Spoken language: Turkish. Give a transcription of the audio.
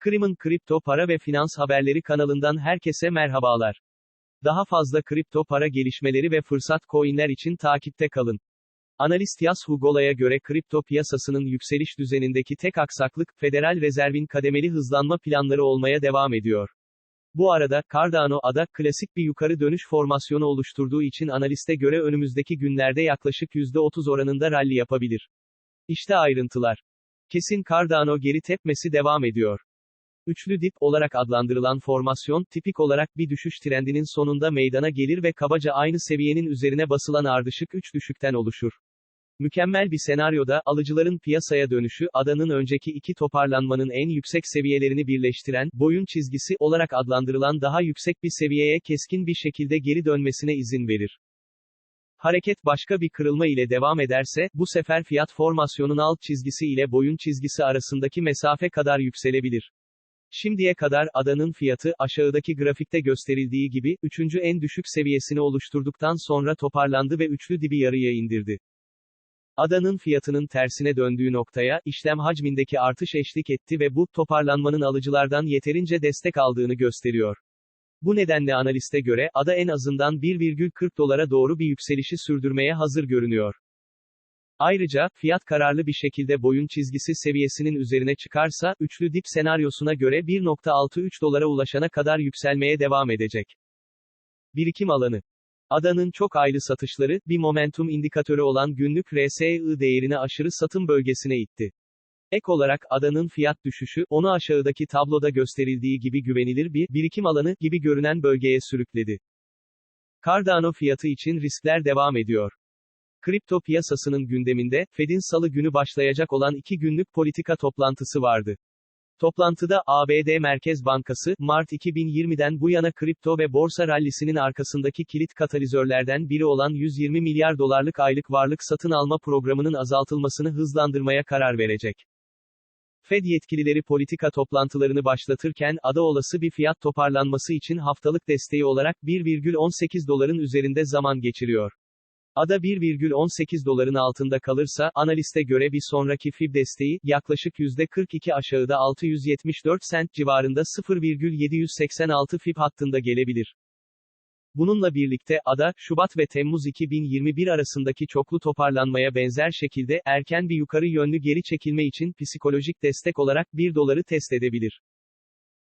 Krim'in kripto para ve finans haberleri kanalından herkese merhabalar. Daha fazla kripto para gelişmeleri ve fırsat coinler için takipte kalın. Analist Yas Hugola'ya göre kripto piyasasının yükseliş düzenindeki tek aksaklık, Federal Rezerv'in kademeli hızlanma planları olmaya devam ediyor. Bu arada, Cardano ADA, klasik bir yukarı dönüş formasyonu oluşturduğu için analiste göre önümüzdeki günlerde yaklaşık %30 oranında rally yapabilir. İşte ayrıntılar. Kesin Cardano geri tepmesi devam ediyor. Üçlü dip olarak adlandırılan formasyon, tipik olarak bir düşüş trendinin sonunda meydana gelir ve kabaca aynı seviyenin üzerine basılan ardışık 3 düşükten oluşur. Mükemmel bir senaryoda, alıcıların piyasaya dönüşü, adanın önceki iki toparlanmanın en yüksek seviyelerini birleştiren, boyun çizgisi olarak adlandırılan daha yüksek bir seviyeye keskin bir şekilde geri dönmesine izin verir. Hareket başka bir kırılma ile devam ederse, bu sefer fiyat formasyonun alt çizgisi ile boyun çizgisi arasındaki mesafe kadar yükselebilir. Şimdiye kadar adanın fiyatı, aşağıdaki grafikte gösterildiği gibi, üçüncü en düşük seviyesini oluşturduktan sonra toparlandı ve üçlü dibi yarıya indirdi. Adanın fiyatının tersine döndüğü noktaya, işlem hacmindeki artış eşlik etti ve bu, toparlanmanın alıcılardan yeterince destek aldığını gösteriyor. Bu nedenle analiste göre, ADA en azından 1,40 dolara doğru bir yükselişi sürdürmeye hazır görünüyor. Ayrıca, fiyat kararlı bir şekilde boyun çizgisi seviyesinin üzerine çıkarsa, üçlü dip senaryosuna göre 1.63 dolara ulaşana kadar yükselmeye devam edecek. Birikim alanı Adanın çok aylı satışları, bir momentum indikatörü olan günlük RSI değerini aşırı satım bölgesine itti. Ek olarak adanın fiyat düşüşü, onu aşağıdaki tabloda gösterildiği gibi güvenilir bir birikim alanı gibi görünen bölgeye sürükledi. Cardano fiyatı için riskler devam ediyor. Kripto piyasasının gündeminde, Fed'in salı günü başlayacak olan iki günlük politika toplantısı vardı. Toplantıda, ABD Merkez Bankası, Mart 2020'den bu yana kripto ve borsa rallisinin arkasındaki kilit katalizörlerden biri olan 120 milyar dolarlık aylık varlık satın alma programının azaltılmasını hızlandırmaya karar verecek. Fed yetkilileri politika toplantılarını başlatırken, ada olası bir fiyat toparlanması için haftalık desteği olarak 1,18 doların üzerinde zaman geçiriyor. ADA 1,18 doların altında kalırsa, analiste göre bir sonraki FIB desteği, yaklaşık %42 aşağıda 674 sent civarında 0,786 FIB hattında gelebilir. Bununla birlikte, ADA, Şubat ve Temmuz 2021 arasındaki çoklu toparlanmaya benzer şekilde, erken bir yukarı yönlü geri çekilme için psikolojik destek olarak 1 doları test edebilir.